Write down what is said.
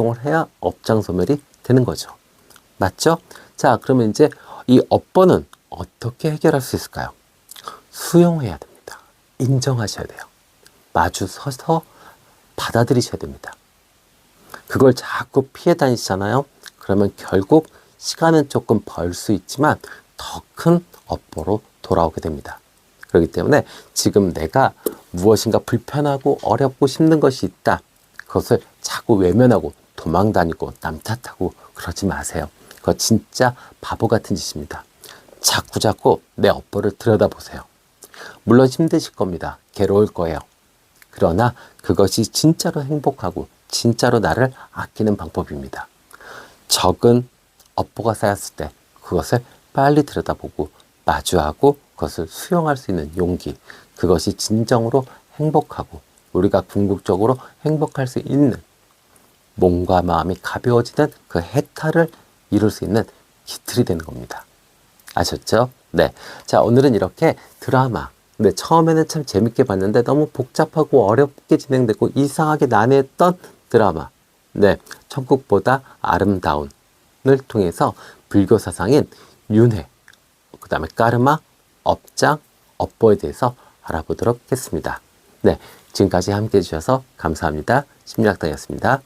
작동을 해야 업장 소멸이 되는 거죠. 맞죠? 자, 그러면 이제 이 업보는 어떻게 해결할 수 있을까요? 수용해야 됩니다. 인정하셔야 돼요. 마주 서서 받아들이셔야 됩니다. 그걸 자꾸 피해 다니시잖아요. 그러면 결국 시간은 조금 벌 수 있지만 더 큰 업보로 돌아오게 됩니다. 그렇기 때문에 지금 내가 무엇인가 불편하고 어렵고 힘든 것이 있다. 그것을 자꾸 외면하고 도망 다니고 남 탓하고 그러지 마세요. 그거 진짜 바보 같은 짓입니다. 자꾸 자꾸 내 업보를 들여다보세요. 물론 힘드실 겁니다. 괴로울 거예요. 그러나 그것이 진짜로 행복하고 진짜로 나를 아끼는 방법입니다. 적은 업보가 쌓였을 때 그것을 빨리 들여다보고 마주하고 그것을 수용할 수 있는 용기. 그것이 진정으로 행복하고 우리가 궁극적으로 행복할 수 있는 몸과 마음이 가벼워지는 그 해탈을 이룰 수 있는 기틀이 되는 겁니다. 아셨죠? 네. 자, 오늘은 이렇게 드라마. 근데 처음에는 참 재밌게 봤는데 너무 복잡하고 어렵게 진행되고 이상하게 난해했던 드라마. 네. 천국보다 아름다운을 통해서 불교 사상인 윤회, 그 다음에 까르마, 업장, 업보에 대해서 알아보도록 했습니다. 네. 지금까지 함께 해주셔서 감사합니다. 심리학당이었습니다.